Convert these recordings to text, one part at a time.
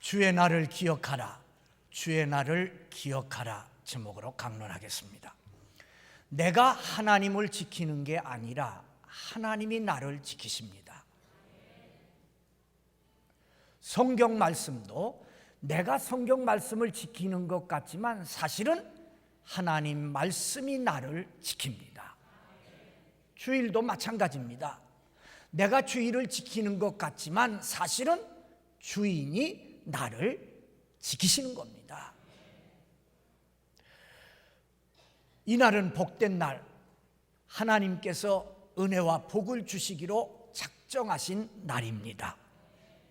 주의 날을 기억하라. 주의 날을 기억하라. 제목으로 강론하겠습니다. 내가 하나님을 지키는 게 아니라 하나님이 나를 지키십니다. 성경 말씀도 내가 성경 말씀을 지키는 것 같지만 사실은 하나님 말씀이 나를 지킵니다. 주일도 마찬가지입니다. 내가 주일을 지키는 것 같지만 사실은 주인이 나를 지키시는 겁니다. 이 날은 복된 날, 하나님께서 은혜와 복을 주시기로 작정하신 날입니다.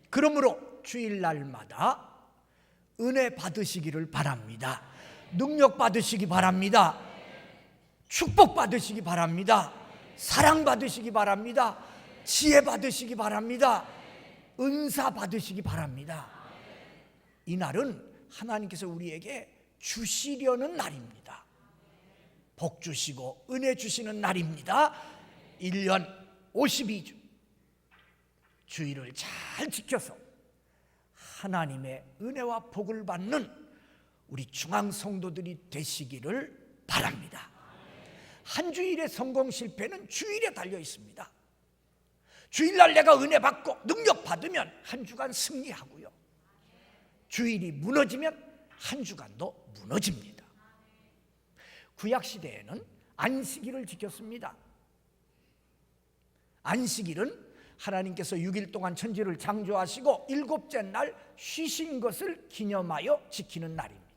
그러므로 주일날마다 은혜 받으시기를 바랍니다. 능력 받으시기 바랍니다. 축복 받으시기 바랍니다. 사랑 받으시기 바랍니다. 지혜 받으시기 바랍니다. 은사 받으시기 바랍니다. 이 날은 하나님께서 우리에게 주시려는 날입니다. 복 주시고 은혜 주시는 날입니다. 1년 52주 주일을 잘 지켜서 하나님의 은혜와 복을 받는 우리 중앙 성도들이 되시기를 바랍니다. 한 주일의 성공 실패는 주일에 달려 있습니다. 주일날 내가 은혜 받고 능력 받으면 한 주간 승리하고요. 주일이 무너지면 한 주간도 무너집니다. 구약 시대에는 안식일을 지켰습니다. 안식일은 하나님께서 6일 동안 천지를 창조하시고 일곱째 날 쉬신 것을 기념하여 지키는 날입니다.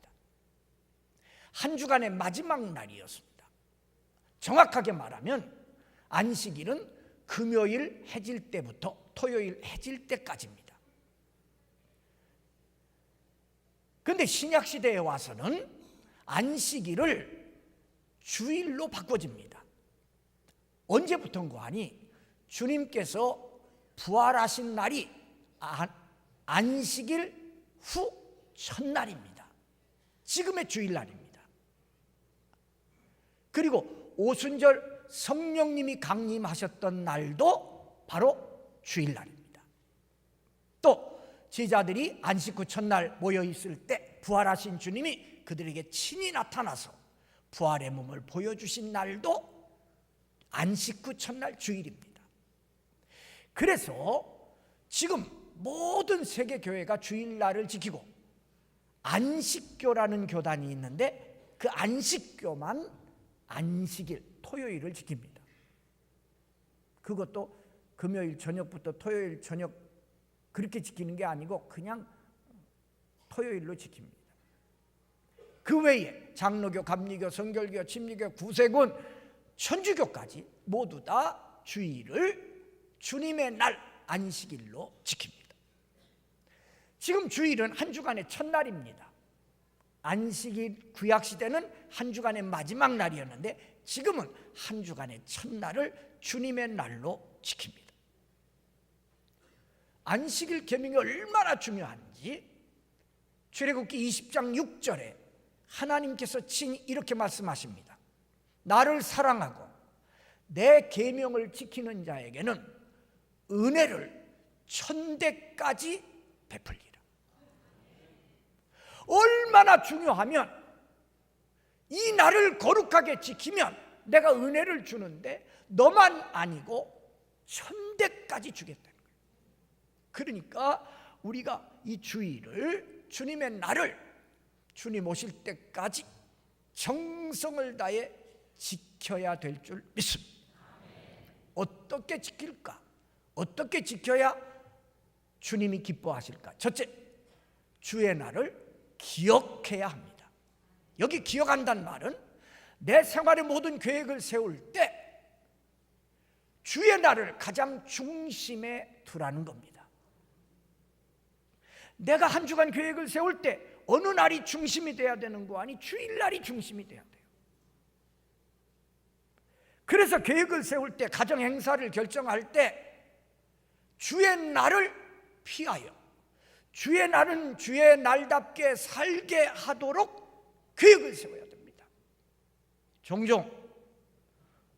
한 주간의 마지막 날이었습니다. 정확하게 말하면 안식일은 금요일 해질 때부터 토요일 해질 때까지입니다. 그런데 신약 시대에 와서는 안식일을 주일로 바꿔집니다. 언제부터인가 하니 주님께서 부활하신 날이 안식일 후 첫날입니다. 지금의 주일날입니다. 그리고 오순절 성령님이 강림하셨던 날도 바로 주일날입니다. 또 제자들이 안식 후 첫날 모여 있을 때 부활하신 주님이 그들에게 친히 나타나서 부활의 몸을 보여주신 날도 안식 후 첫날 주일입니다. 그래서 지금 모든 세계 교회가 주일날을 지키고 안식교라는 교단이 있는데 그 안식교만 안식일 토요일을 지킵니다. 그것도 금요일 저녁부터 토요일 저녁 그렇게 지키는 게 아니고 그냥 토요일로 지킵니다. 그 외에 장로교, 감리교, 성결교, 침리교, 구세군, 천주교까지 모두 다 주일을 주님의 날 안식일로 지킵니다. 지금 주일은 한 주간의 첫날입니다. 안식일 구약 시대는 한 주간의 마지막 날이었는데 지금은 한 주간의 첫날을 주님의 날로 지킵니다. 안식일 계명이 얼마나 중요한지 출애굽기 20장 6절에 하나님께서 친히 이렇게 말씀하십니다. 나를 사랑하고 내 계명을 지키는 자에게는 은혜를 천대까지 베풀리라. 얼마나 중요하면 이 날을 거룩하게 지키면 내가 은혜를 주는데 너만 아니고 천대까지 거예요. 그러니까 우리가 이 주일을 주님의 날을 주님 오실 때까지 정성을 다해 지켜야 될 줄 믿습니다. 어떻게 지킬까? 어떻게 지켜야 주님이 기뻐하실까? 첫째, 주의 날을 기억해야 합니다. 여기 기억한다는 말은 내 생활의 모든 계획을 세울 때 주의 날을 가장 중심에 두라는 겁니다. 내가 한 주간 계획을 세울 때 어느 날이 중심이 돼야 되는 거 아니 주일날이 중심이 돼야 돼요. 그래서 계획을 세울 때 가정 행사를 결정할 때 주의 날을 피하여 주의 날은 주의 날답게 살게 하도록 계획을 세워야 됩니다. 종종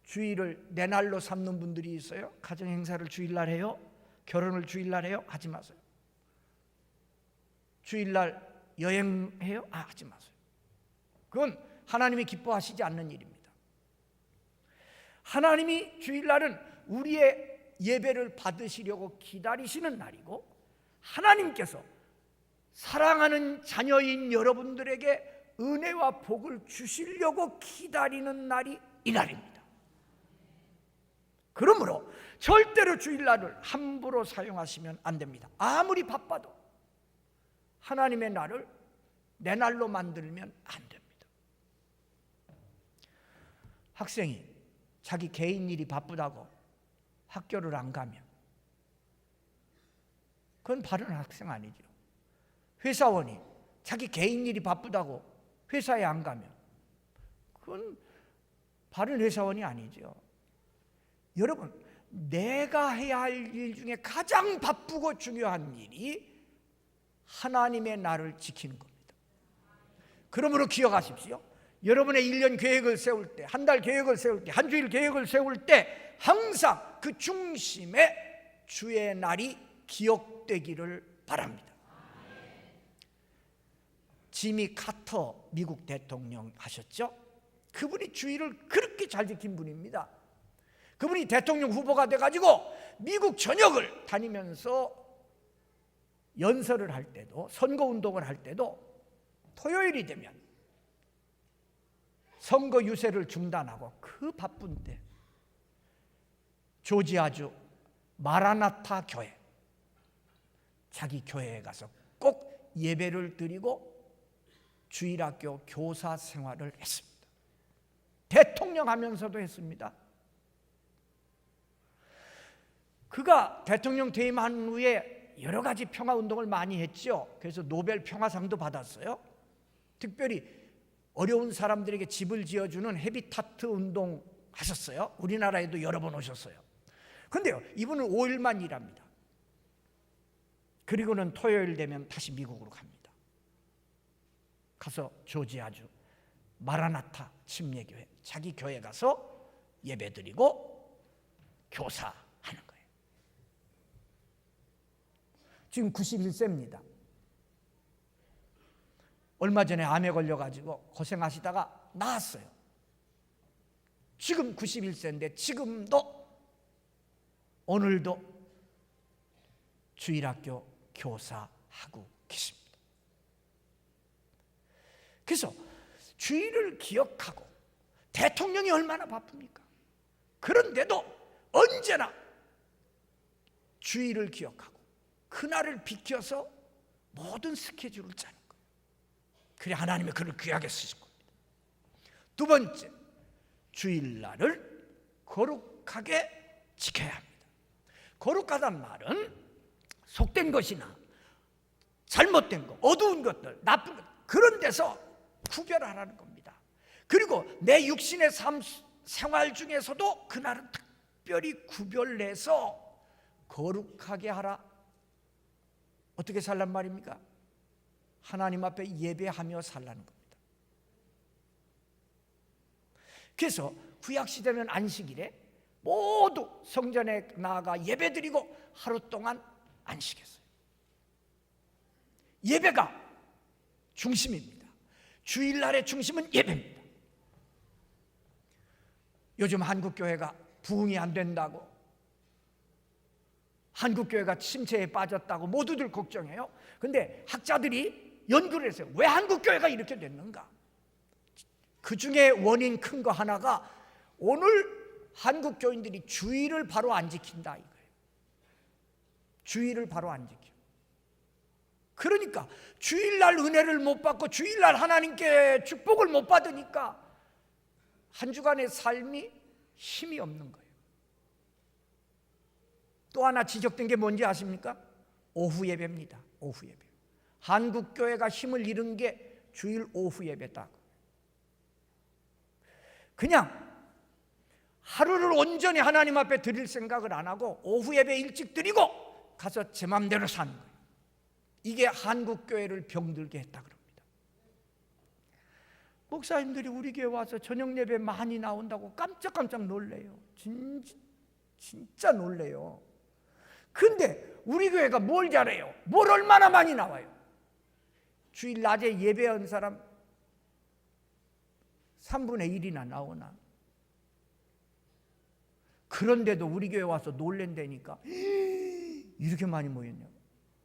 주일을 내 날로 삼는 분들이 있어요. 가정 행사를 주일날 해요. 결혼을 주일날 해요. 하지 마세요. 주일날 여행해요? 아, 하지 마세요. 그건 하나님이 기뻐하시지 않는 일입니다. 하나님이 주일날은 우리의 예배를 받으시려고 기다리시는 날이고 하나님께서 사랑하는 자녀인 여러분들에게 은혜와 복을 주시려고 기다리는 날이 이 날입니다. 그러므로 절대로 주일날을 함부로 사용하시면 안 됩니다. 아무리 바빠도 하나님의 날을 내 날로 만들면 안 됩니다. 학생이 자기 개인 일이 바쁘다고 학교를 안 가면 그건 바른 학생 아니죠. 회사원이 자기 개인 일이 바쁘다고 회사에 안 가면 그건 바른 회사원이 아니죠. 여러분, 내가 해야 할 일 중에 가장 바쁘고 중요한 일이 하나님의 나를 지키는 겁니다. 그러므로 기억하십시오. 여러분의 1년 계획을 세울 때, 한 달 계획을 세울 때, 한 주일 계획을 세울 때 항상 그 중심에 주의 날이 기억되기를 바랍니다. 지미 카터 미국 대통령 하셨죠? 그분이 주의를 그렇게 잘 지킨 분입니다. 그분이 대통령 후보가 돼가지고 미국 전역을 다니면서 연설을 할 때도 선거 운동을 할 때도 토요일이 되면 선거 유세를 중단하고 그 바쁜 때 조지아주 마라나타 교회 자기 교회에 가서 꼭 예배를 드리고 주일학교 교사 생활을 했습니다. 대통령 하면서도 했습니다. 그가 대통령 퇴임한 후에 여러 가지 평화 운동을 많이 했죠. 그래서 노벨 평화상도 받았어요. 특별히 어려운 사람들에게 집을 지어주는 헤비타트 운동 하셨어요. 우리나라에도 여러 번 오셨어요. 근데요, 이분은 5일만 일합니다. 그리고는 토요일 되면 다시 미국으로 갑니다. 가서 조지아주 마라나타 침례교회 자기 교회 가서 예배드리고 교사하는 거예요. 지금 91세입니다. 얼마 전에 암에 걸려가지고 고생하시다가 나았어요. 지금 91세인데 지금도 오늘도 주일학교 교사하고 계십니다. 그래서 주일을 기억하고 대통령이 얼마나 바쁩니까? 그런데도 언제나 주일을 기억하고 그날을 비켜서 모든 스케줄을 짜는 거예요. 그래 하나님이 그를 귀하게 쓰실 겁니다. 두 번째, 주일날을 거룩하게 지켜야 합니다. 거룩하단 말은 속된 것이나 잘못된 것, 어두운 것들, 나쁜 것 그런 데서 구별하라는 겁니다. 그리고 내 육신의 삶 생활 중에서도 그날은 특별히 구별내서 거룩하게 하라. 어떻게 살란 말입니까? 하나님 앞에 예배하며 살라는 겁니다. 그래서 구약 시대는 안식일에 모두 성전에 나아가 예배드리고 하루 동안 안식했어요. 예배가 중심입니다. 주일날의 중심은 예배입니다. 요즘 한국 교회가 부흥이 안 된다고 한국 교회가 침체에 빠졌다고 모두들 걱정해요. 근데 학자들이 연구를 했어요. 왜 한국 교회가 이렇게 됐는가? 그 중에 원인 큰 거 하나가 오늘 한국 교인들이 주의를 바로 안 지킨다 이거예요. 주의를 바로 안 지켜. 그러니까 주일날 은혜를 못 받고 주일날 하나님께 축복을 못 받으니까 한 주간의 삶이 힘이 없는 거예요. 또 하나 지적된 게 뭔지 아십니까? 오후 예배입니다. 오후 예배. 한국 교회가 힘을 잃은 게 주일 오후 예배다. 그냥 하루를 온전히 하나님 앞에 드릴 생각을 안 하고 오후 예배 일찍 드리고 가서 제 맘대로 사는 거예요. 이게 한국 교회를 병들게 했다 그럽니다. 목사님들이 우리 교회 와서 저녁 예배 많이 나온다고 깜짝깜짝 놀래요. 진, 진짜 놀래요. 근데 우리 교회가 뭘 잘해요? 뭘 얼마나 많이 나와요? 주일 낮에 예배한 사람 3분의 1이나 나오나? 그런데도 우리 교회 와서 놀랜다니까 이렇게 많이 모였냐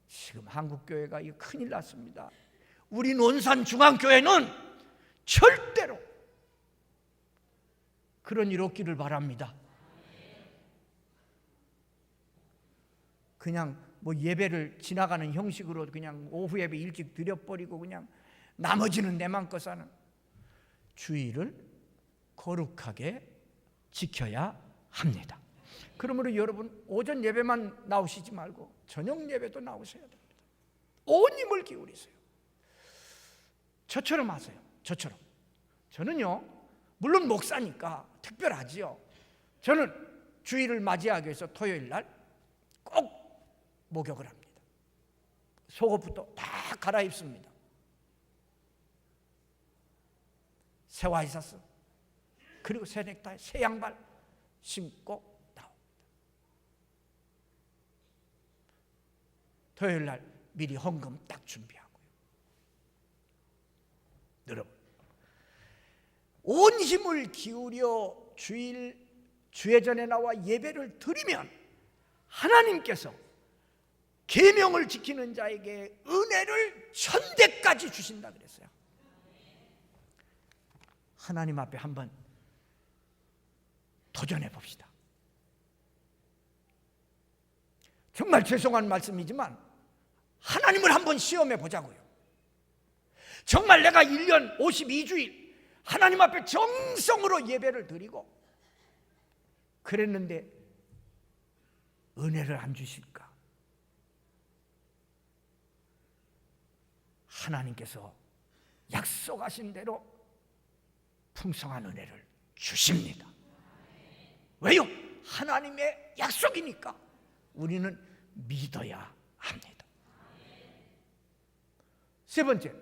지금 한국교회가 큰일 났습니다 우리 논산 중앙교회는 절대로 그런 일 없기를 바랍니다 그냥 뭐 예배를 지나가는 형식으로 그냥 오후 예배 일찍 드려버리고 그냥 나머지는 내 맘껏 사는 주의를 거룩하게 지켜야 합니다. 그러므로 여러분 오전 예배만 나오시지 말고 저녁 예배도 나오셔야 됩니다. 온 힘을 기울이세요. 저처럼 하세요. 저처럼. 저는요, 물론 목사니까 특별하지요. 저는 주일을 맞이하기 위해서 토요일 날 꼭 목욕을 합니다. 속옷부터 다 갈아입습니다. 새 와이셔츠 그리고 새 넥타이, 새 양발 신고 나옵니다. 토요일 날 미리 헌금 딱 준비하고요. 여러분, 온 힘을 기울여 주일 주회전에 나와 예배를 드리면 하나님께서 계명을 지키는 자에게 은혜를 천대까지 주신다 그랬어요. 하나님 앞에 한번 도전해 봅시다. 정말 죄송한 말씀이지만 하나님을 한번 시험해 보자고요. 정말 내가 1년 52주일 하나님 앞에 정성으로 예배를 드리고 그랬는데 은혜를 안 주실까? 하나님께서 약속하신 대로 풍성한 은혜를 주십니다. 왜요? 하나님의 약속이니까 우리는 믿어야 합니다. 세 번째,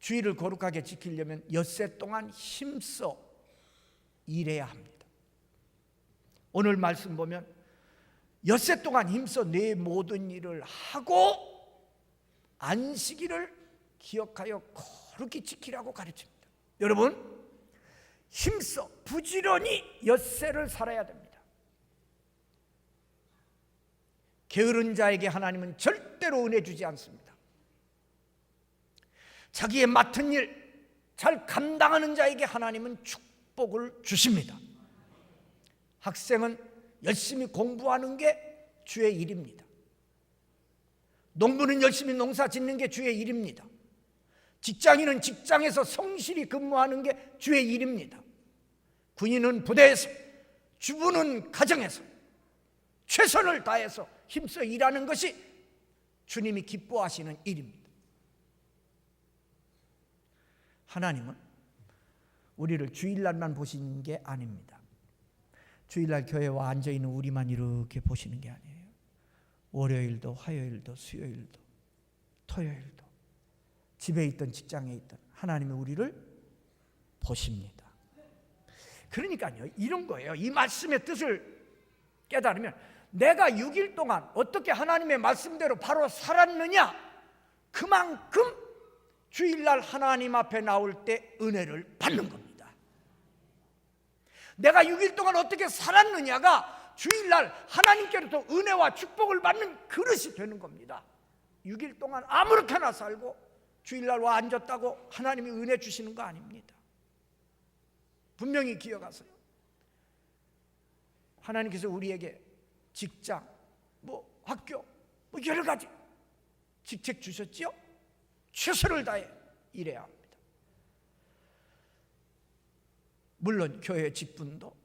주의를 거룩하게 지키려면 엿새 동안 힘써 일해야 합니다. 오늘 말씀 보면 엿새 동안 힘써 내 모든 일을 하고 안식일을 기억하여 거룩히 지키라고 가르칩니다. 여러분, 힘써 부지런히 엿새를 살아야 됩니다. 게으른 자에게 하나님은 절대로 은혜 주지 않습니다. 자기의 맡은 일 잘 감당하는 자에게 하나님은 축복을 주십니다. 학생은 열심히 공부하는 게 주의 일입니다. 농부는 열심히 농사 짓는 게 주의 일입니다. 직장인은 직장에서 성실히 근무하는 게 주의 일입니다. 군인은 부대에서, 주부는 가정에서 최선을 다해서 힘써 일하는 것이 주님이 기뻐하시는 일입니다. 하나님은 우리를 주일날만 보시는 게 아닙니다. 주일날 교회와 앉아 있는 우리만 이렇게 보시는 게 아니에요. 월요일도 화요일도 수요일도 토요일도 집에 있던 직장에 있던 하나님이 우리를 보십니다. 그러니까요. 이런 거예요. 이 말씀의 뜻을 깨달으면 내가 6일 동안 어떻게 하나님의 말씀대로 바로 살았느냐 그만큼 주일날 하나님 앞에 나올 때 은혜를 받는 겁니다. 내가 6일 동안 어떻게 살았느냐가 주일날 하나님께로부터 은혜와 축복을 받는 그릇이 되는 겁니다. 6일 동안 아무렇게나 살고 주일날 와 앉았다고 하나님이 은혜 주시는 거 아닙니다. 분명히 기억하세요. 하나님께서 우리에게 직장, 뭐 학교, 뭐 여러 가지 직책 주셨지요? 최선을 다해 일해야 합니다. 물론 교회 직분도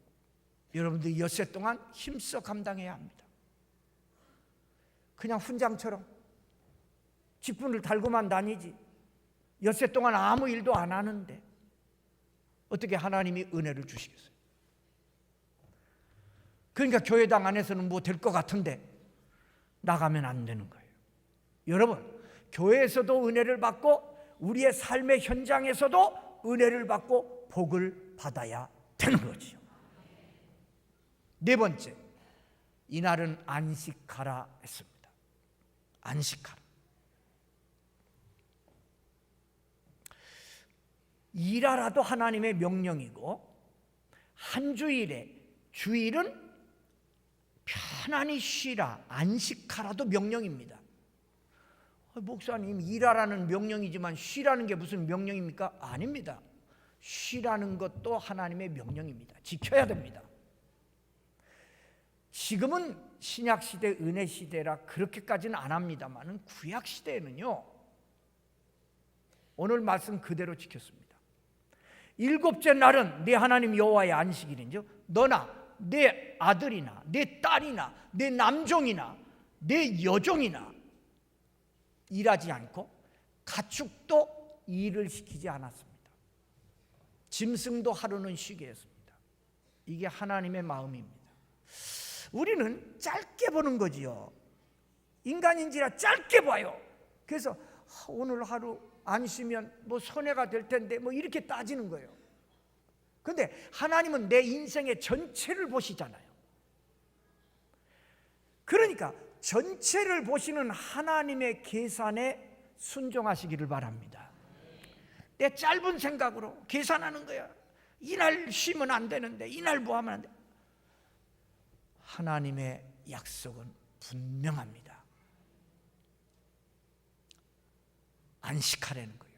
여러분들이 엿새 동안 힘써 감당해야 합니다. 그냥 훈장처럼 직분을 달고만 다니지 엿새 동안 아무 일도 안 하는데 어떻게 하나님이 은혜를 주시겠어요? 그러니까 교회당 안에서는 뭐 될 것 같은데 나가면 안 되는 거예요. 여러분, 교회에서도 은혜를 받고 우리의 삶의 현장에서도 은혜를 받고 복을 받아야 되는 거지요. 네 번째, 이날은 안식하라 했습니다. 안식하라. 일하라도 하나님의 명령이고 한 주일에 주일은 편안히 쉬라 안식하라도 명령입니다. 아, 목사님 일하라는 명령이지만 쉬라는 게 무슨 명령입니까? 아닙니다. 쉬라는 것도 하나님의 명령입니다. 지켜야 됩니다. 지금은 신약 시대 은혜 시대라 그렇게까지는 안 합니다만은 구약 시대에는요. 오늘 말씀 그대로 지켰습니다. 일곱째 날은 내 하나님 여호와의 안식일인죠. 너나 내 아들이나 내 딸이나 내 남종이나 내 여종이나 일하지 않고 가축도 일을 시키지 않았습니다. 짐승도 하루는 쉬게 했습니다. 이게 하나님의 마음입니다. 우리는 짧게 보는 거지요. 인간인지라 짧게 봐요. 그래서 오늘 하루 안 쉬면 뭐 손해가 될 텐데 뭐 이렇게 따지는 거예요. 근데 하나님은 내 인생의 전체를 보시잖아요. 그러니까 전체를 보시는 하나님의 계산에 순종하시기를 바랍니다. 내 짧은 생각으로 계산하는 거야. 이날 쉬면 안 되는데 이날 뭐 하면 안 돼. 하나님의 약속은 분명합니다. 안식하라는 거예요.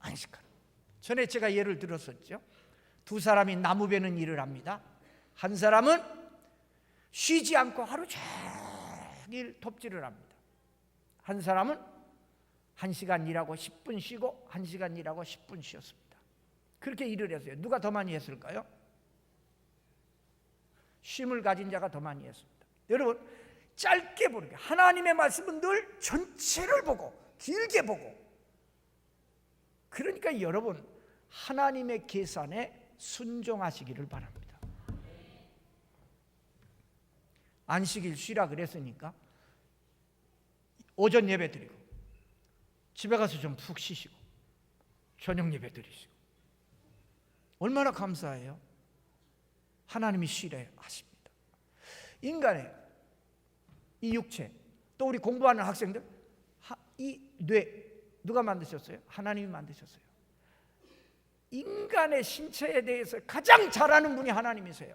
안식하라. 전에 제가 예를 들었었죠. 두 사람이 나무 베는 일을 합니다. 한 사람은 쉬지 않고 하루 종일 톱질을 합니다. 한 사람은 한 시간 일하고 10분 쉬고 한 시간 일하고 10분 쉬었습니다. 그렇게 일을 했어요. 누가 더 많이 했을까요? 쉼을 가진 자가 더 많이 했습니다. 여러분 짧게 보는 게 하나님의 말씀은 늘 전체를 보고 길게 보고 그러니까 여러분 하나님의 계산에 순종하시기를 바랍니다. 안식일 쉬라 그랬으니까 오전 예배 드리고 집에 가서 좀 푹 쉬시고 저녁 예배 드리시고 얼마나 감사해요. 하나님이 쉬래 하십니다. 인간의 이 육체 또 우리 공부하는 학생들 이 뇌 누가 만드셨어요? 하나님이 만드셨어요. 인간의 신체에 대해서 가장 잘 아는 분이 하나님이세요.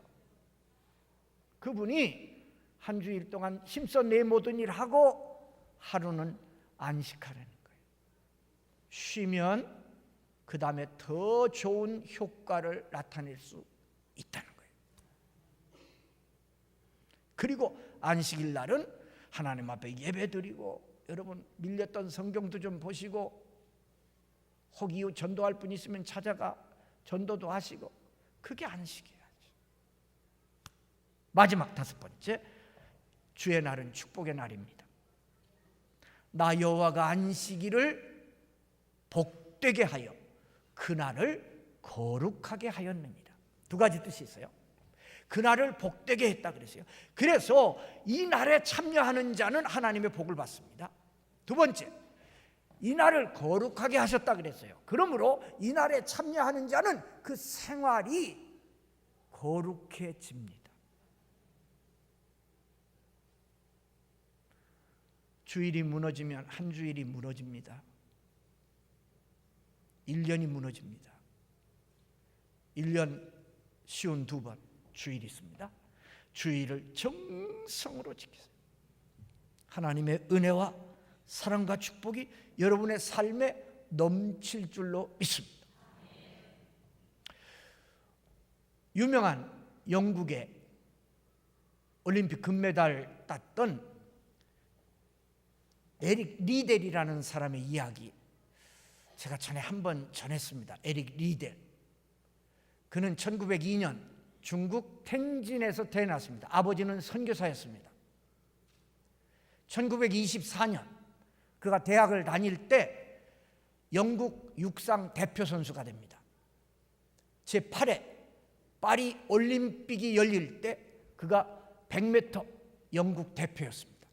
그분이 한 주일 동안 힘써 내 모든 일 하고 하루는 안식하라는 거예요. 쉬면 그 다음에 더 좋은 효과를 나타낼 수 있다는 거예요. 그리고 안식일 날은 하나님 앞에 예배드리고 여러분 밀렸던 성경도 좀 보시고 혹 이후 전도할 분 있으면 찾아가 전도도 하시고 그게 안식이야지. 마지막 다섯 번째 주의 날은 축복의 날입니다. 나 여호와가 안식일을 복되게 하여 그 날을 거룩하게 하였느니라. 두 가지 뜻이 있어요. 그날을 복되게 했다 그랬어요. 그래서 이 날에 참여하는 자는 하나님의 복을 받습니다. 두 번째, 이 날을 거룩하게 하셨다 그랬어요. 그러므로 이 날에 참여하는 자는 그 생활이 거룩해집니다. 주일이 무너지면 한 주일이 무너집니다. 1년이 무너집니다. 1년 쉬운 두 번. 주일이 있습니다. 주일을 정성으로 지키세요. 하나님의 은혜와 사랑과 축복이 여러분의 삶에 넘칠 줄로 믿습니다. 유명한 영국의 올림픽 금메달 땄던 에릭 리델이라는 사람의 이야기 제가 전에 한 번 전했습니다. 에릭 리델. 그는 1902년 중국 텐진에서 태어났습니다. 아버지는 선교사였습니다. 1924년 그가 대학을 다닐 때 영국 육상 대표 선수가 됩니다. 제8회 파리 올림픽이 열릴 때 그가 100m 영국 대표였습니다.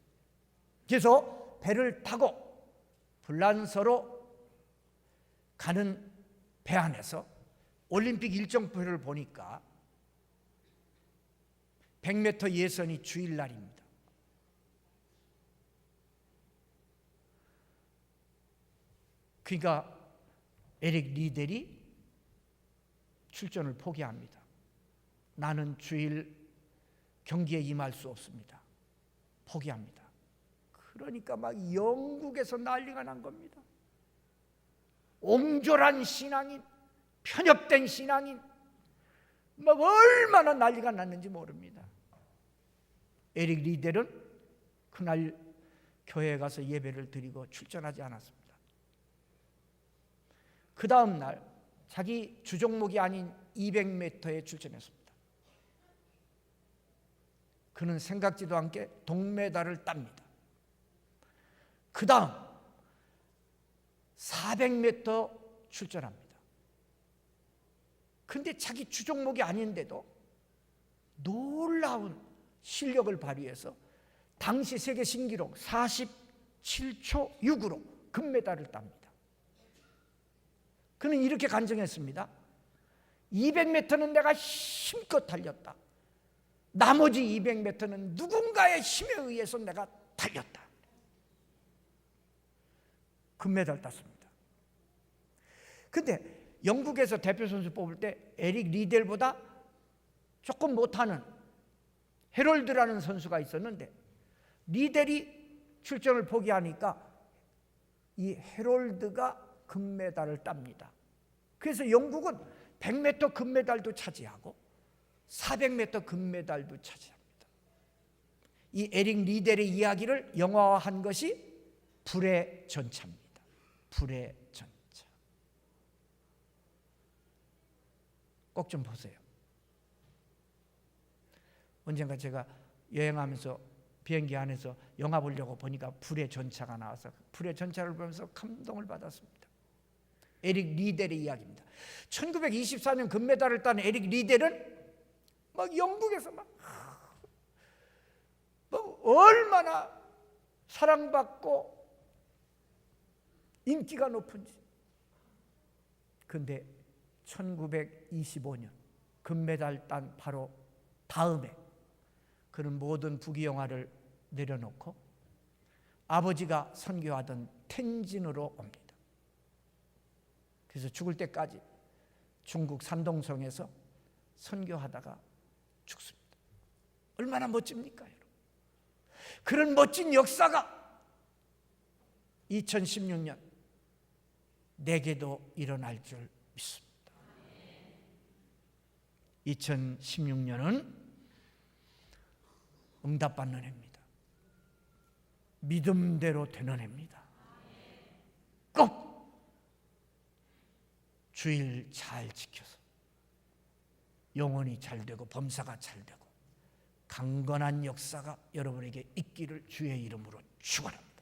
그래서 배를 타고 불란서로 가는 배 안에서 올림픽 일정표를 보니까 100m 예선이 주일날입니다. 그러니까 에릭 리델이 출전을 포기합니다. 나는 주일 경기에 임할 수 없습니다. 포기합니다. 그러니까 막 영국에서 난리가 난 겁니다. 옹졸한 신앙인, 편협된 신앙인, 막 얼마나 난리가 났는지 모릅니다. 에릭 리델은 그날 교회에 가서 예배를 드리고 출전하지 않았습니다. 그 다음 날 자기 주종목이 아닌 200m에 출전했습니다. 그는 생각지도 않게 동메달을 땁니다. 그 다음 400m 출전합니다. 근데 자기 주종목이 아닌데도 놀라운 실력을 발휘해서 당시 세계 신기록 47초 6으로 금메달을 땁니다. 그는 이렇게 간증했습니다. 200m는 내가 힘껏 달렸다. 나머지 200m는 누군가의 힘에 의해서 내가 달렸다. 금메달 땄습니다. 근데 영국에서 대표 선수 뽑을 때 에릭 리델보다 조금 못하는 헤롤드라는 선수가 있었는데 리델이 출전을 포기하니까 이 헤롤드가 금메달을 땁니다. 그래서 영국은 100m 금메달도 차지하고 400m 금메달도 차지합니다. 이 에릭 리델의 이야기를 영화화한 것이 불의 전차입니다. 불의 전차. 꼭 좀 보세요. 언젠가 제가 여행하면서 비행기 안에서 영화 보려고 보니까 불의 전차가 나와서 불의 전차를 보면서 감동을 받았습니다. 에릭 리델의 이야기입니다. 1924년 금메달을 딴 에릭 리델은 막 영국에서 막, 막 얼마나 사랑받고 인기가 높은지. 근데 1925년 금메달 딴 바로 다음에 그는 모든 부귀영화를 내려놓고 아버지가 선교하던 텐진으로 옵니다. 그래서 죽을 때까지 중국 산동성에서 선교하다가 죽습니다. 얼마나 멋집니까, 여러분? 그런 멋진 역사가 2016년 내게도 일어날 줄 믿습니다. 2016년은 응답받는 해입니다. 믿음대로 되는 해입니다. 꼭 주일 잘 지켜서 영혼이 잘 되고 범사가 잘 되고 강건한 역사가 여러분에게 있기를 주의 이름으로 축원합니다.